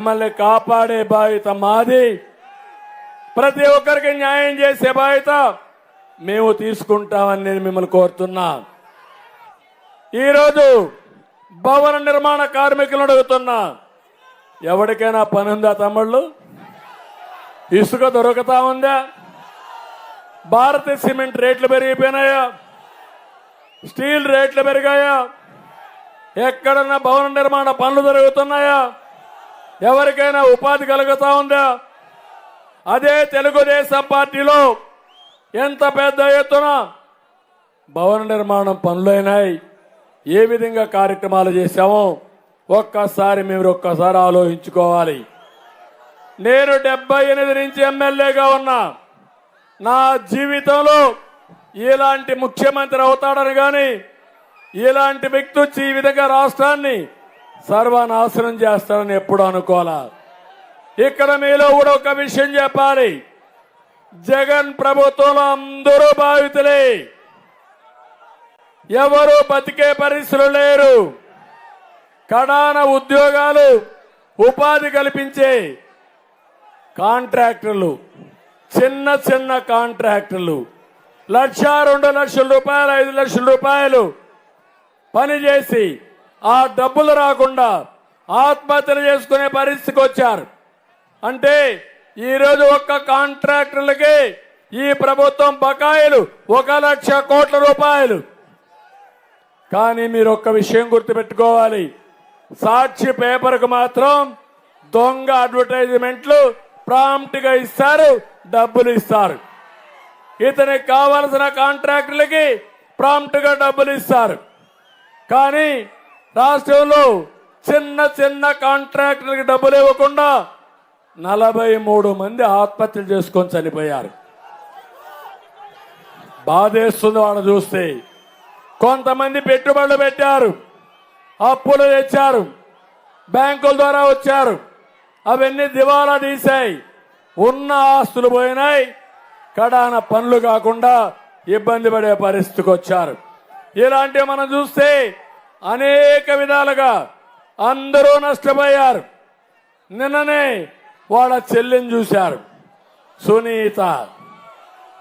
మిమ్మల్ని కాపాడే బాధ్యత మాది. ప్రతి ఒక్కరికి న్యాయం చేసే బాధ్యత మేము తీసుకుంటామని నేను మిమ్మల్ని కోరుతున్నా. ఈరోజు భవన నిర్మాణ కార్మికులను అడుగుతున్నా. ఎవరికైనా పని ఉందా తమ్ముళ్ళు? ఇసుక దొరుకుతా ఉందా? భారత సిమెంట్ రేట్లు పెరిగిపోయినాయా? స్టీల్ రేట్లు పెరిగాయా? ఎక్కడన్నా భవన నిర్మాణ పనులు జరుగుతున్నాయా? ఎవరికైనా ఉపాధి కలుగుతా ఉందా? అదే తెలుగుదేశం పార్టీలో ఎంత పెద్ద ఎత్తున భవన నిర్మాణం పనులైనాయి ఏ విధంగా కార్యక్రమాలు చేశామో ఒక్కసారి మీరు ఒక్కసారి ఆలోచించుకోవాలి. నేను డెబ్బై ఎనిమిది నుంచి ఎమ్మెల్యేగా ఉన్నా. నా జీవితంలో ఇలాంటి ముఖ్యమంత్రి అవుతాడని కానీ ఇలాంటి వ్యక్తి వచ్చి ఈ విధంగా రాష్ట్రాన్ని సర్వనాశనం చేస్తారని ఎప్పుడు అనుకోవాలా? ఇక్కడ మీలో కూడా ఒక విషయం చెప్పాలి. జగన్ ప్రభుత్వంలో అందరూ బాధితులే. ఎవరు బతికే పరిస్థితులు లేరు. కడాన ఉద్యోగాలు ఉపాధి కల్పించే కాంట్రాక్టర్లు చిన్న చిన్న కాంట్రాక్టర్లు లక్ష రెండు లక్షల రూపాయలు ఐదు లక్షల రూపాయలు పనిచేసి ఆ డబ్బులు రాకుండా ఆత్మహత్యలు చేసుకునే పరిస్థితికి వచ్చారు. అంటే ఈరోజు ఒక్క కాంట్రాక్టర్లకి ఈ ప్రభుత్వం బకాయిలు ఒక లక్ష కోట్ల రూపాయలు. కానీ మీరు ఒక్క విషయం గుర్తుపెట్టుకోవాలి. సాక్షి పేపర్కు మాత్రం దొంగ అడ్వర్టైజ్మెంట్లు ప్రాంప్ట్గా ఇస్తారు డబ్బులు ఇస్తారు. ఇతనికి కావలసిన కాంట్రాక్టులకి ప్రాంప్ట్గా డబ్బులు ఇస్తారు. కానీ రాష్ట్రంలో చిన్న చిన్న కాంట్రాక్టర్కి డబ్బులు ఇవ్వకుండా నలభై మూడు మంది ఆత్మహత్యలు చేసుకొని చనిపోయారు. బాధేస్తుంది వాళ్ళు చూస్తే. కొంతమంది పెట్టుబడులు పెట్టారు. అప్పులు తెచ్చారు. బ్యాంకుల ద్వారా వచ్చారు. అవన్నీ దివాలా తీశాయి. ఉన్న ఆస్తులు పోయినాయి. కడాన పనులు కాకుండా ఇబ్బంది పడే పరిస్థితికి వచ్చారు. ఇలాంటివి మనం చూస్తే అనేక విధాలుగా అందరూ నష్టపోయారు. నిన్ననే వాళ్ళ చెల్లిని చూశారు. సునీత.